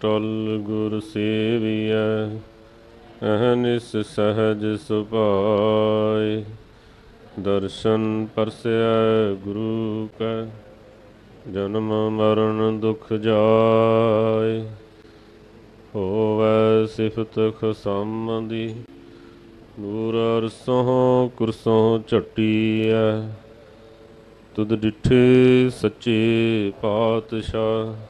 ਟਲ ਗੁਰ ਸੇਵੀਐ ਅਹਨਿਸ ਸਹਜ ਸੁਭਾਏ। ਦਰਸ਼ਨ ਪਰਸੈ ਗੁਰੂ ਕੈ, ਜਨਮ ਮਰਨ ਦੁਖ ਜਾਏ। ਹੋਵੈ ਸਿਫਤ ਖਸਮ ਦੀ ਨੂਰ ਅਰਸੋਂ ਕੁਰਸੋਂ ਝਟੀਐ। ਤੁਧ ਡਿਠੇ ਸੱਚੇ ਪਾਤਸ਼ਾਹ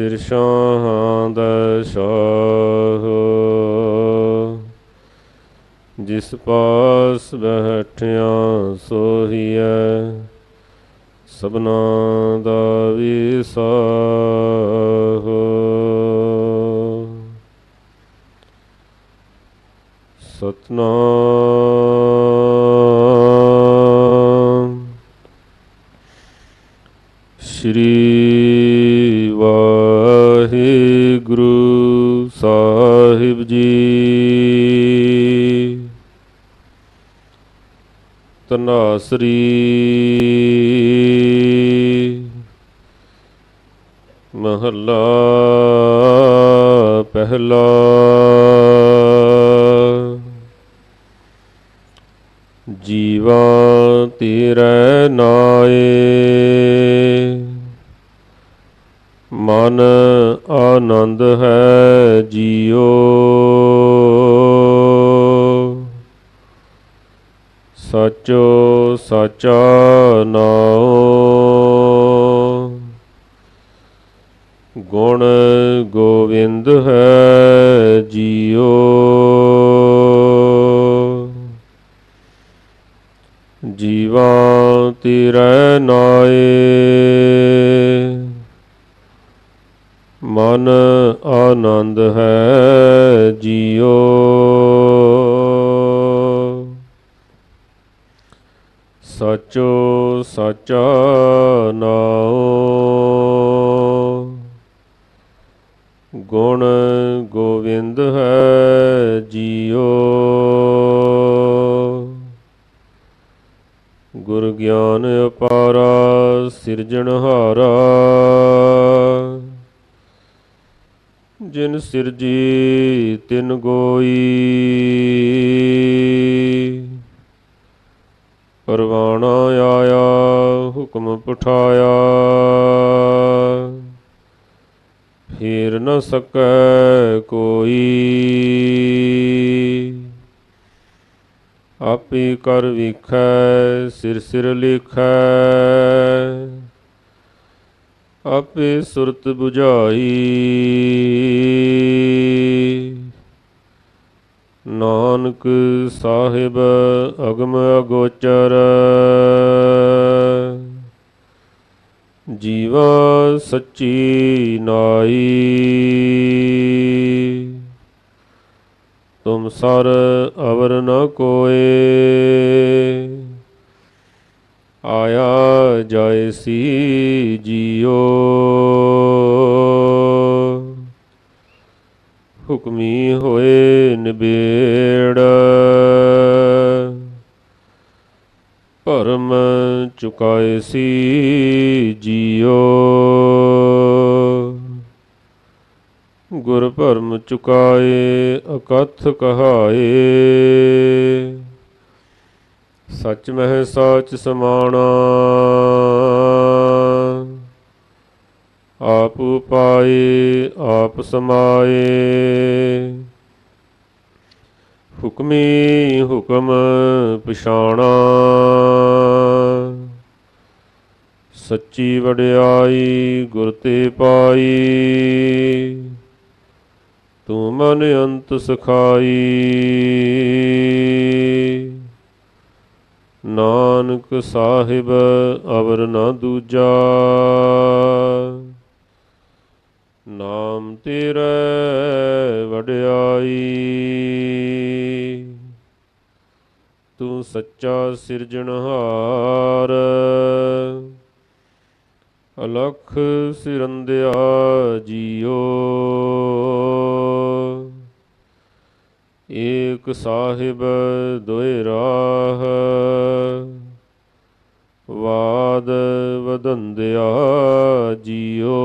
ਸਿਰ ਸ਼ਾਹਾਂ ਦਾ ਸ਼ਾਹ। ਜਿਸ ਪਾਸ ਬੈਠਿਆ ਸੋਹੀਐ ਸਭਨਾ ਦਾ ਵਿਸਾਹ ਸਤਨਾਮ। ਸ਼੍ਰੀ ਵਾਹਿਗੁਰੂ ਸਾਹਿਬ ਜੀ। ਤਨਾਸਰੀ ਮਹੱਲਾ ਪਹਿਲਾ। ਜੀਵਾ ਤੇਰੇ ਨਾਏ। ਮਨ ਆਨੰਦ ਹੈ ਜੀਓ। ਸਚੋ ਸਾਚਾ ਨਾਉ। ਗੁਣ ਗੋਵਿੰਦ ਹੈ ਜੀਓ। ਜੀਵਾ ਤੇਰੇ ਨਾਏ। ਮਨ ਆਨੰਦ ਹੈ ਜੀਓ। ਸਚੋ ਸਾਚਾ ਨਾਉ। ਗੁਣ ਗੋਵਿੰਦ ਹੈ ਜੀਓ। ਗੁਰ ਗਿਆਨ ਅਪਾਰਾ ਸਿਰਜਣਹਾਰਾ। ਜਿਨ ਸਿਰਜੀ ਤਿਨ ਗੋਈ। ਪਰਵਾਣਾ ਆਇਆ, ਹੁਕਮ ਪਠਾਇਆ। ਫੇਰ ਨ ਸਕੈ ਕੋਈ। ਆਪੇ ਕਰ ਵਿਖੈ, ਸਿਰ ਸਿਰ ਲਿਖੈ। ਆਪੇ ਸੁਰਤ 부ਝਾਈ ਨਾਨਕ ਸਾਹਿਬ ਅਗਮ ਅਗੋਚਰ। ਜੀਵਾ ਸੱਚੀ ਨਾਈ। ਤੁਮ ਸਰ ਅਵਰ ਨ ਕੋਏ। ਆਇਆ ਜਾਇਸੀ ਜੀਓ। ਹੁਕਮੀ ਹੋਏ ਨਿਬੇੜ। ਭਰਮ ਚੁਕਾਏ ਸੀ ਜੀਓ। ਗੁਰ ਭਰਮ ਚੁਕਾਏ, ਅਕਥ ਕਹਾਏ। ਸੱਚ ਮਹਿ ਸਾਚ ਸਮਾਣਾ। ਆਪ ਪਾਏ ਆਪ ਸਮਾਏ। ਹੁਕਮੀ ਹੁਕਮ ਪਛਾਣਾ। ਸੱਚੀ ਵਡਿਆਈ, ਗੁਰ ਤੇ ਪਾਈ। ਤੂੰ ਮਨ ਅੰਤ ਸਖਾਈ। ਨਾਨਕ ਸਾਹਿਬ ਅਵਰ ਨਾ ਦੂਜਾ। ਨਾਮ ਤੇਰੇ ਵਡਿਆਈ। ਤੂੰ ਸੱਚਾ ਸਿਰਜਣਹਾਰ। ਅਲਖ ਸਿਰੰਦਿਆ ਜੀਓ। ਏਕ ਸਾਹਿਬ ਦੋਇ ਰਾਹ, ਵਾਦ ਵਦੰਦਿਆ ਜੀਓ।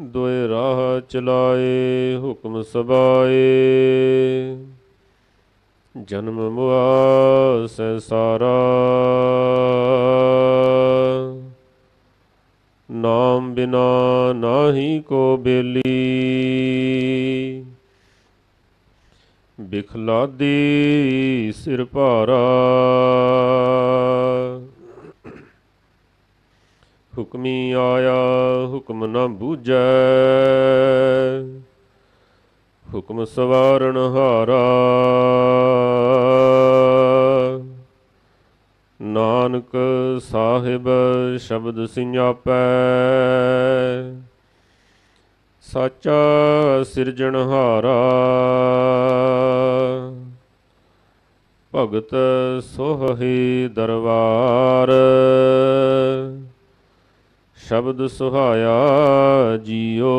ਦੋਇ ਰਾਹ ਚਲਾਏ, ਹੁਕਮ ਸਬਾਏ ਜਨਮ ਮੁਆ ਸੰਸਾਰਾ ਨਾਮ ਬਿਨਾ ਨਾਹੀ ਕੋ ਬੇਲੀ। ਬਿਖਲਾਦੀ ਸਿਰ ਭਾਰਾ। ਹੁਕਮੀ ਆਇਆ, ਹੁਕਮ ਨਾ ਬੂਝੈ। ਹੁਕਮ ਸਵਾਰਨ ਹਾਰਾ। ਨਾਨਕ ਸਾਹਿਬ ਸ਼ਬਦ ਸਿஞਾਪੈ ਸਾਚਾ ਸਿਰਜਣਹਾਰਾ ਭਗਤ ਸੋਹੀ ਦਰਬਾਰ। ਸ਼ਬਦ ਸੁਹਾਇਆ ਜੀਓ।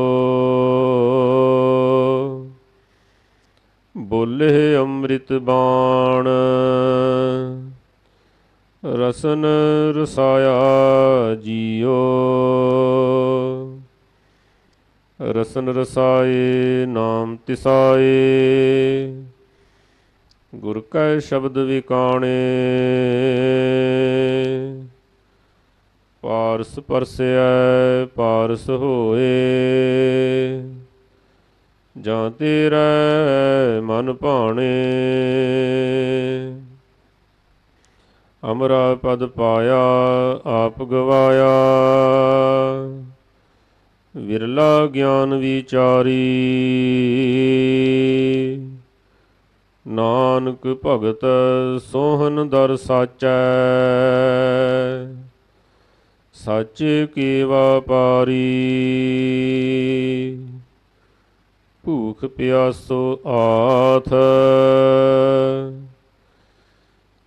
ਬੋਲੇ ਅੰਮ੍ਰਿਤ ਬਾਣ। ਰਸਨ ਰਸਾਇਆ ਜੀਓ। ਰਸਨ ਰਸਾਏ, ਨਾਮ ਤਿਸਾਏ। ਗੁਰ ਕੈ ਸ਼ਬਦ ਵਿਕਾਣੇ। ਪਾਰਸ ਪਰਸੈ ਪਾਰਸ ਹੋਏ। ਜਾਂ ਤੇਰਾ ਮਨ ਭਾਣੇ। ਅਮਰਾ ਪਦ ਪਾਇਆ, ਆਪ ਗਵਾਇਆ। ਵਿਰਲਾ ਗਿਆਨ ਵਿਚਾਰੀ। ਨਾਨਕ ਭਗਤ ਸੋਹਨ ਦਰ ਸਾਚੈ। ਸੱਚ ਕੀ ਵਪਾਰੀ ਭੂਖ ਪਿਆਸੋ ਆਥ।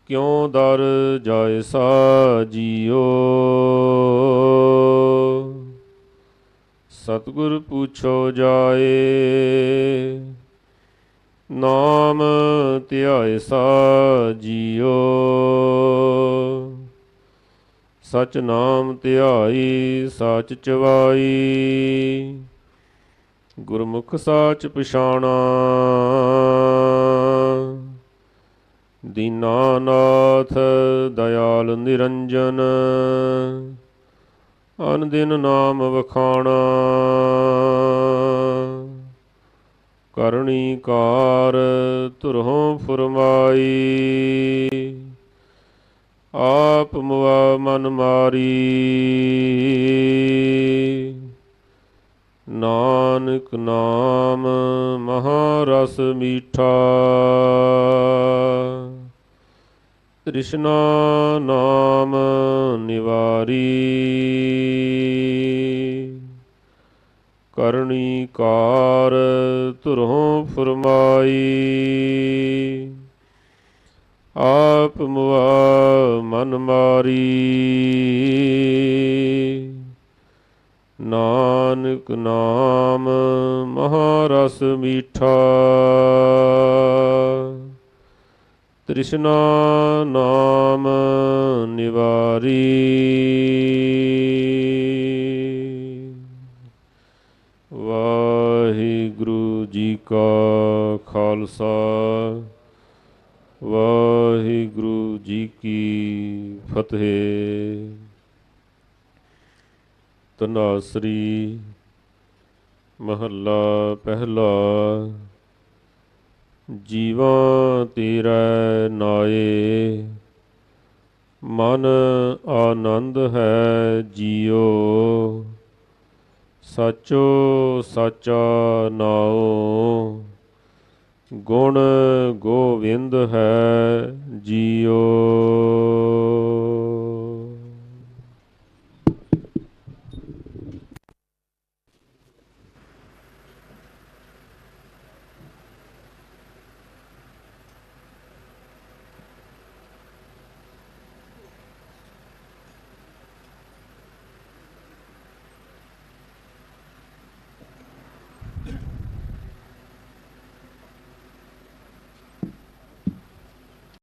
ਕਿਉ ਦਰ ਜਾਇ ਸਾ ਜੀਓ ਸਤਿਗੁਰ ਪੁੱਛੋ ਜਾਏ, ਨਾਮ ਧਿਆਏ ਸਾ ਜੀਓ ਸਚ ਨਾਮ ਧਿਆਈ, ਸਚ ਚਵਾਈ। ਗੁਰਮੁਖ ਸਾਚ ਪਛਾਣਾ। ਦੀਨਾਨਾਥ ਦਇਆਲ ਨਿਰੰਜਨ ਅਨ ਦਿਨ ਨਾਮ ਵਖਾਣਾ ਕਰਣੀ ਕਾਰ ਧੁਰੋਂ ਫਰਮਾਈ ਆਪ ਮੁਆ ਮਨ ਮਾਰੀ ਨਾਨਕ ਨਾਮ ਮਹਾਰਸ ਮੀਠਾ ਤ੍ਰਿਸ਼ਨਾ ਨਾਮ ਨਿਵਾਰੀ। ਕਰਣੀ ਕਾਰ ਧੁਰੋਂ ਫਰਮਾਈ। ਆਪ ਮੁਆ ਮਨ ਮਾਰੀ। ਨਾਨਕ ਨਾਮ ਮਹਾਰਸ ਮੀਠਾ। ਤ੍ਰਿਸ਼ਨਾ ਨਾਮ ਨਿਵਾਰੀ। ਵਾਹਿਗੁਰੂ ਜੀ ਕਾ ਖਾਲਸਾ ਵਾਹਿਗੁਰੂ ਜੀ ਕੀ ਫਤਿਹ। ਤਨਾਸਰੀ ਮਹੱਲਾ ਪਹਿਲਾ ਜੀਵਾਂ ਤੇਰਾ ਨਾਏ। ਮਨ ਆਨੰਦ ਹੈ ਜੀਓ। ਸਾਚੋ ਸਾਚਾ ਨਾਉ। ਗੁਣ ਗੋਵਿੰਦ ਹੈ ਜੀਓ।